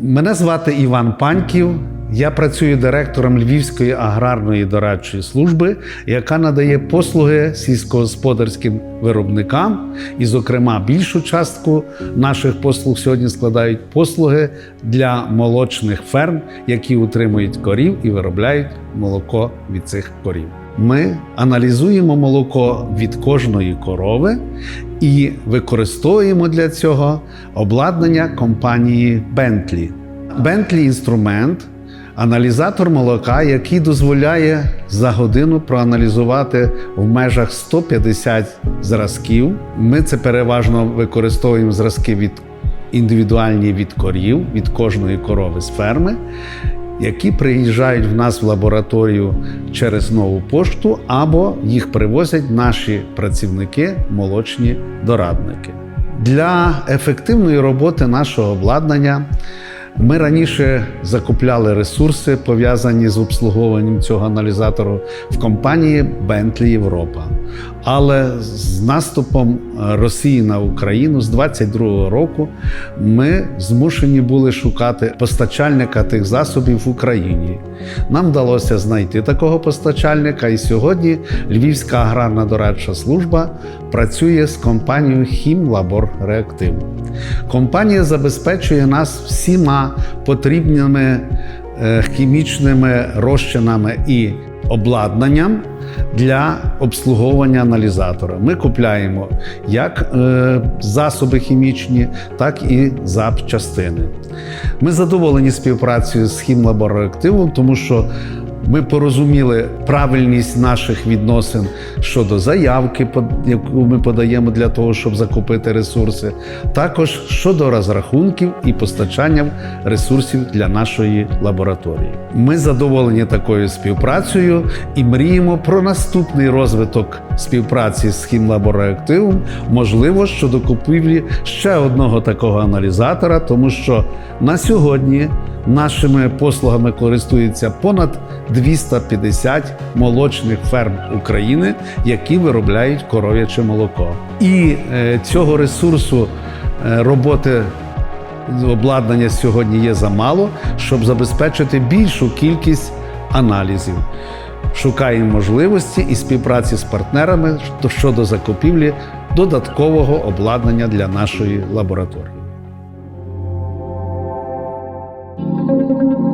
Мене звати Іван Паньків. Я працюю директором Львівської аграрної дорадчої служби, яка надає послуги сільськогосподарським виробникам. І, зокрема, більшу частку наших послуг сьогодні складають послуги для молочних ферм, які утримують корів і виробляють молоко від цих корів. Ми аналізуємо молоко від кожної корови і використовуємо для цього обладнання компанії Bentley. Bentley інструмент, аналізатор молока, який дозволяє за годину проаналізувати в межах 150 зразків. Ми це переважно використовуємо зразки від індивідуальні від корів, від кожної корови з ферми які приїжджають в нас в лабораторію через нову пошту, або їх привозять наші працівники, молочні дорадники. Для ефективної роботи нашого обладнання ми раніше закупляли ресурси, пов'язані з обслуговуванням цього аналізатору в компанії Bentley Європа. Але з наступом Росії на Україну з 22-го року ми змушені були шукати постачальника тих засобів в Україні. Нам вдалося знайти такого постачальника, і сьогодні Львівська аграрна дорадча служба працює з компанією Хімлабор Реактив. Компанія забезпечує нас всіма потрібними е, хімічними розчинами і обладнанням для обслуговування аналізатора. Ми купляємо як е, засоби хімічні, так і запчастини. Ми задоволені співпрацею з хімлабореактивом, тому що ми порозуміли правильність наших відносин щодо заявки, яку ми подаємо для того, щоб закупити ресурси, також щодо розрахунків і постачання ресурсів для нашої лабораторії. Ми задоволені такою співпрацею і мріємо про наступний розвиток співпраці з хімлабореактивом, можливо, щодо купівлі ще одного такого аналізатора, тому що на сьогодні нашими послугами користується понад 250 молочних ферм України, які виробляють коров'яче молоко. І е, цього ресурсу е, роботи обладнання сьогодні є замало, щоб забезпечити більшу кількість аналізів. Шукаємо можливості і співпраці з партнерами щодо закупівлі додаткового обладнання для нашої лабораторії. thank you.